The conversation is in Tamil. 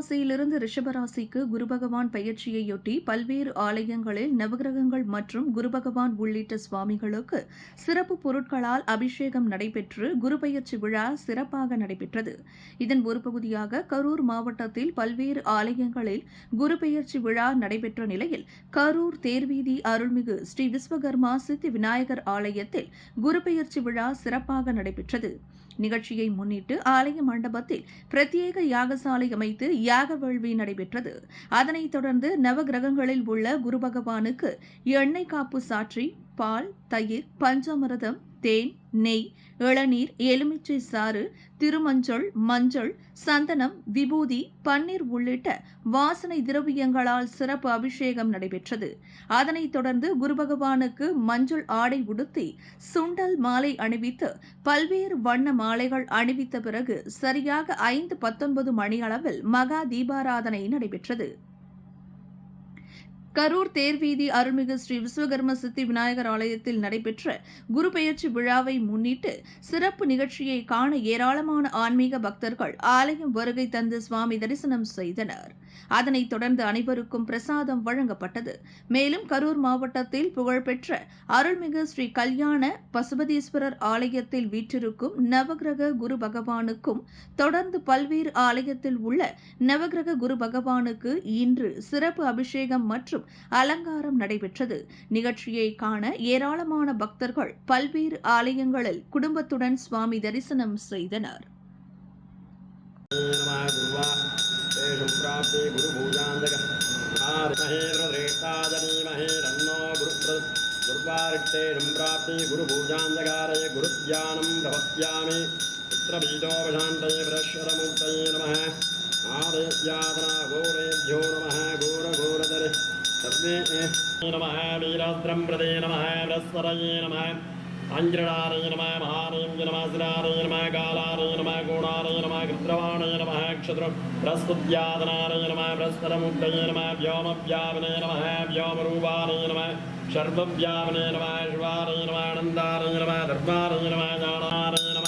ராசியிலிருந்து ரிஷபராசிக்கு குருபகவான் பயிற்சியையொட்டி பல்வேறு ஆலயங்களில் நவகிரகங்கள் மற்றும் குருபகவான் உள்ளிட்ட சுவாமிகளுக்கு சிறப்பு பொருட்களால் அபிஷேகம் நடைபெற்று குரு பயிற்சி விழா சிறப்பாக நடைபெற்றது. இதன் ஒரு பகுதியாக கரூர் மாவட்டத்தில் பல்வேறு ஆலயங்களில் குரு பெயர்ச்சி விழா நடைபெற்ற நிலையில் கரூர் தேர்வீதி அருள்மிகு ஸ்ரீ விஸ்வகர்மா சித்தி விநாயகர் ஆலயத்தில் குரு பெயர்ச்சி விழா சிறப்பாக நடைபெற்றது. நிகழ்ச்சியை முன்னிட்டு ஆலய மண்டபத்தில் பிரத்யேக யாகசாலை அமைத்து யாக வேள்வி நடைபெற்றது. அதனைத் தொடர்ந்து நவகிரகங்களில் உள்ள குரு பகவானுக்கு எண்ணெய் காப்பு சாற்றி பால் தயிர் பஞ்சாமிரதம் தேன் நெய் இளநீர் எலுமிச்சை சாறு திருமஞ்சள் மஞ்சள் சந்தனம் விபூதி பன்னீர் உள்ளிட்ட வாசனை திரவியங்களால் சிறப்பு அபிஷேகம் நடைபெற்றது. அதனைத் தொடர்ந்து குரு பகவானுக்கு மஞ்சள் ஆடை உடுத்தி சுண்டல் மாலை அணிவித்து பல்வேறு வண்ண மாலைகள் அணிவித்த பிறகு சரியாக ஐந்து பத்தொன்பது மணியளவில் மகா தீபாராதனை நடைபெற்றது. கரூர் தேர்வீதி அருள்மிகு ஸ்ரீ விஸ்வகர்ம சித்தி விநாயகர் ஆலயத்தில் நடைபெற்ற குரு பெயர்ச்சி விழாவை முன்னிட்டு சிறப்பு நிகழ்ச்சியை காண ஏராளமான ஆன்மீக பக்தர்கள் ஆலயம் வருகை தந்து சுவாமி தரிசனம் செய்தனர். அதனைத் தொடர்ந்து அனைவருக்கும் பிரசாதம் வழங்கப்பட்டது. மேலும் கரூர் மாவட்டத்தில் புகழ்பெற்ற அருள்மிகு ஸ்ரீ கல்யாண பசுபதீஸ்வரர் ஆலயத்தில் வீற்றிருக்கும் நவகிரக குரு பகவானுக்கும் தொடர்ந்து பல்வேறு ஆலயத்தில் உள்ள நவகிரக குரு பகவானுக்கு இன்று சிறப்பு அபிஷேகம் மற்றும் அலங்காரம் நடைபெற்றது. நிகழ்ச்சியை காண ஏராளமான பக்தர்கள் பல்வேறு ஆலயங்களில் குடும்பத்துடன் சுவாமி தரிசனம் செய்தனர். नमस्ते गुरुभूजाञ्जक महे रुद्रेष्टाजनीमहे रन्नो गुरुप्र दुर्वारिक्ते सम्प्राप्ति गुरुभूजाञ्जगारय गुरुध्यानं प्रवत्यामि पुत्रबीजोपशान्तये बृहश्वरमूर्तये नमः। आदयस्यादना घोरेभ्यो नमः। घोरघोरदरे सर्वे नमः। वीराद्रं प्रदे नमः। बृहस्पतये नमः। ஆஞ்சிரடாரஞ்ச நம மகாரஞ்ச நம சிராரஞ்ச நம காலாரஞ்ச நம கோணாரஞ்ச நம கிருத்ரவாணஞ்ச நம நக்ஷத்திரம் பிரஸ்பத்யாதனாரஞ்ச நம பிரஸ்பரமுக்தஞ்ச நம வியோம வியாபனஞ்ச நம வியோமரூபாரஞ்ச நம சர்வ வியாபனஞ்ச நம சிவாரஞ்ச நம ஆனந்தாரஞ்ச நம தர்மாரஞ்ச நம ஞானாரஞ்ச நம